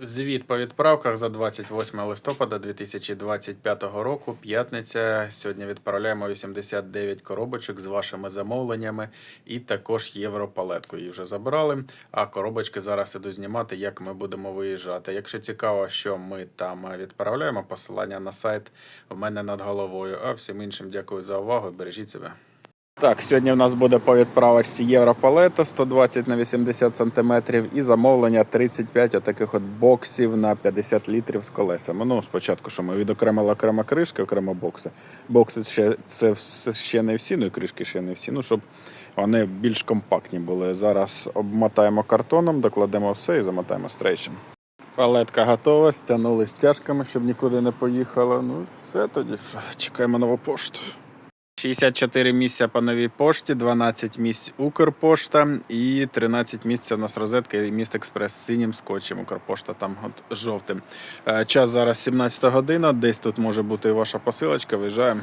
Звіт по відправках за 28 листопада 2025 року. П'ятниця. Сьогодні відправляємо 89 коробочок з вашими замовленнями і також європалетку. Її вже забрали. А коробочки зараз іду знімати, як ми будемо виїжджати. Якщо цікаво, що ми там відправляємо, посилання на сайт в мене над головою. А всім іншим дякую за увагу. Бережіть себе. Так, сьогодні в нас буде по відправочці європалета 120 на 80 см і замовлення 35 отаких от боксів на 50 літрів з колесами. Ну, спочатку, що ми відокремили окремо кришки, окремо бокси. Бокси ще це ще не всі, ну і кришки ще не всі. Ну, щоб вони більш компактні були. Зараз обмотаємо картоном, докладемо все і замотаємо стрейчем. Палетка готова, стягнули стяжками, щоб нікуди не поїхала. Ну, все тоді чекаємо нову пошту. 64 місця по новій пошті, 12 місць Укрпошта і 13 місць у нас розетка і міст експрес синім скотчем. Укрпошта там от жовтим. Е, Час зараз 17 година. Десь тут може бути і ваша посилочка. Виїжджаємо.